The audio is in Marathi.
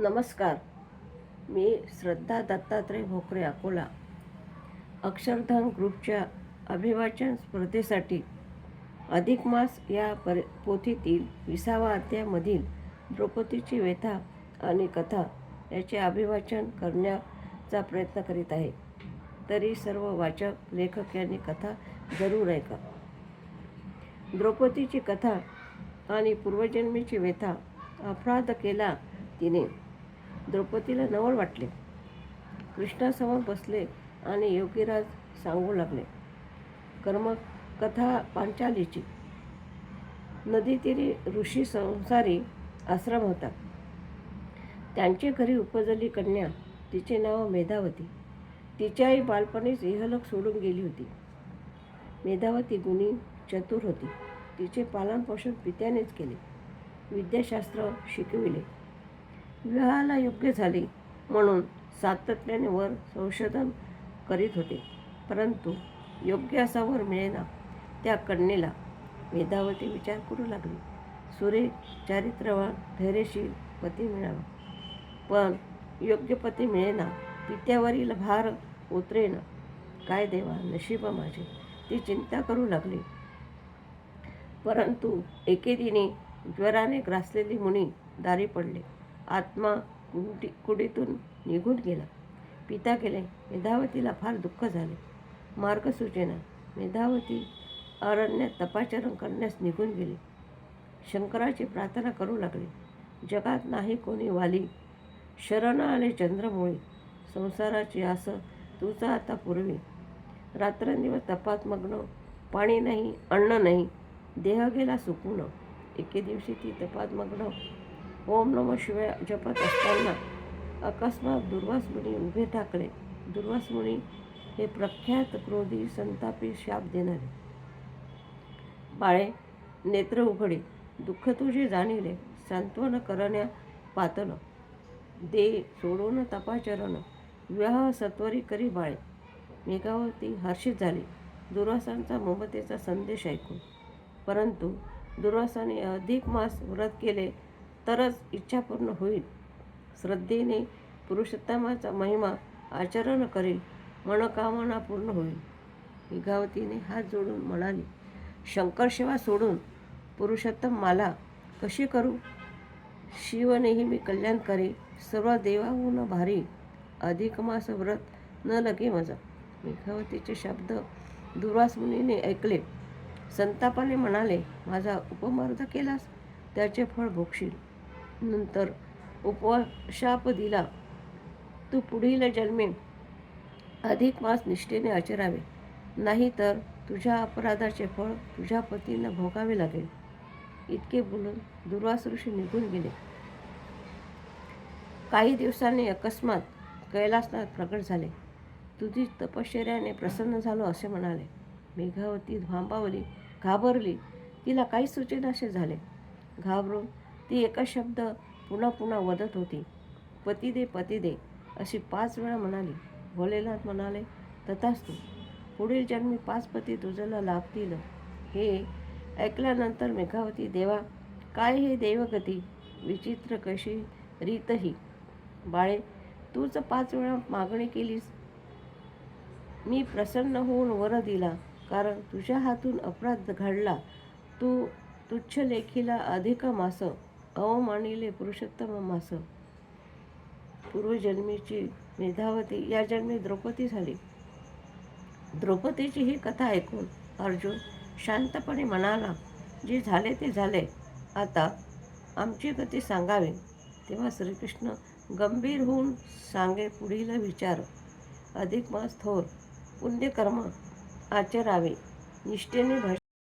नमस्कार. मी श्रद्धा दत्तात्रय भोकरे अकोला. अक्षरधाम ग्रुपच्या अभिवाचन स्पर्धेसाठी अधिक मास या पर पोथीतील विसावा अध्यायामधील द्रौपदीची व्यथा आणि कथा याचे अभिवाचन करण्याचा प्रयत्न करीत आहे. तरी सर्व वाचक लेखक यांनी कथा जरूर ऐका. द्रौपदीची कथा आणि पूर्वजन्मीची व्यथा अपराध केला तिने. द्रौपदीला नवल वाटले. कृष्णासमोर बसले आणि योगीराज सांगू लागले कर्मकथा पांचालीची. नदीतीरी ऋषी संसारी आश्रम होता. त्यांचे घरी उपजली कन्या तिचे नाव मेधावती. तिच्याही बालपणीच इहलक सोडून गेली होती. मेधावती गुणी चतुर होती. तिचे पालनपोषण पित्यानेच केले. विद्याशास्त्र शिकविले. विवाहाला योग्य झाले म्हणून सातत्याने वर संशोधन करीत होते. परंतु योग्य असा वर मिळेना त्या कन्येला वेदावती विचार करू लागली. सुरेख चारित्रवान धैर्यशील पती मिळावा. पण योग्य पती मिळेना पित्यावरील भार उतरेना. काय देवा नशीब माझे ती चिंता करू लागली. परंतु एके दिनी ज्वराने ग्रासलेली मुनी दारी पडले. आत्मा कुंडी कुडीतून निघून गेला. पिता गेले. मेधावतीला फार दुःख झाले. मार्गसूचना मेधावती अरण्यात तपाचरण करण्यास निघून गेली. शंकराची प्रार्थना करू लागली. जगात नाही कोणी वाली. शरण आले चंद्रमुळे. संसाराची आस तुझा आता पूर्वी. रात्रंदिवस तपात मग्न. पाणी नाही अन्न नाही. देह गेला सुकून एके दिवशी ती तपात मग्न. ओम नम शिवाय जपत असताना अकस्मात दुर्वास मुनी उभे ठाकले दुर्वास मुनी हे प्रख्यात क्रोधी संतापी शाप देणारे. बाळे नेत्र उघडे दुःख तुझे जाणिले सांत्वन करण्या पातल दे सोडून तपाचरण विवाह सत्वरी करी बाळे. मेघावती हर्षित झाली दुर्वासांचा ममतेचा संदेश ऐकून. परंतु दुर्वासाने अधिक मास व्रत केले तरच इच्छा पूर्ण होईल. श्रद्धेने पुरुषोत्तमाचा महिमा आचरण करेल. मनोकामना पूर्ण होईल. विघावतीने हात जोडून म्हणाली शंकर सेवा सोडून पुरुषोत्तम मला कशी करू? शिव नेहमी कल्याण करे सर्व देवाहून भारी. अधिक मास व्रत न लगे मजा मेघावतीचे शब्द दुर्वास मुनीने ऐकले. संतापाने म्हणाले माझा उपमर्द केलास त्याचे फळ भोगशील. नंतर उपशाप दिला तू पुढील जन्मे अधिक मास निष्ठेने आचरावे. नाहीतर तुझ्या अपराधाचे फळ तुझ्या पतींना भोगावे लागेल. इतके बोलून दुर्वास ऋषी निघून गेले. काही दिवसांनी अकस्मात कैलासनाथ प्रकट झाले. तुझी तपश्चर्याने प्रसन्न झालो असे म्हणाले. मेघावती भांबावली घाबरली. तिला काही सुचेनासे झाले. घाबरून ती एका शब्द पुन्हा पुन्हा वदत होती. पती दे पती दे अशी पाच वेळा म्हणाली. भोलेनाथ म्हणाले तथास्तु पुढील जन्मी पाच पती तुझ्याला लाभतील. हे ऐकल्यानंतर मेघावती देवा काय हे देवगती? विचित्र कशी रीतही. बाळे तूच पाच वेळा मागणी केलीस. मी प्रसन्न होऊन वर दिला कारण तुझ्या हातून अपराध घडला. तू तुच्छ लेखीला अधिक मास अवमानिले पुरुषोत्तम मास. पूर्वजन्मीची मेधावती या जन्मी द्रौपदी झाली. द्रौपदीची ही कथा ऐकून अर्जुन शांतपणे म्हणाला जे झाले ते झाले. आता आमची गती सांगावी. तेव्हा श्रीकृष्ण गंभीर होऊन सांगे पुढील विचार अधिक मास थोर पुण्यकर्म आचरावे. निष्ठेने भज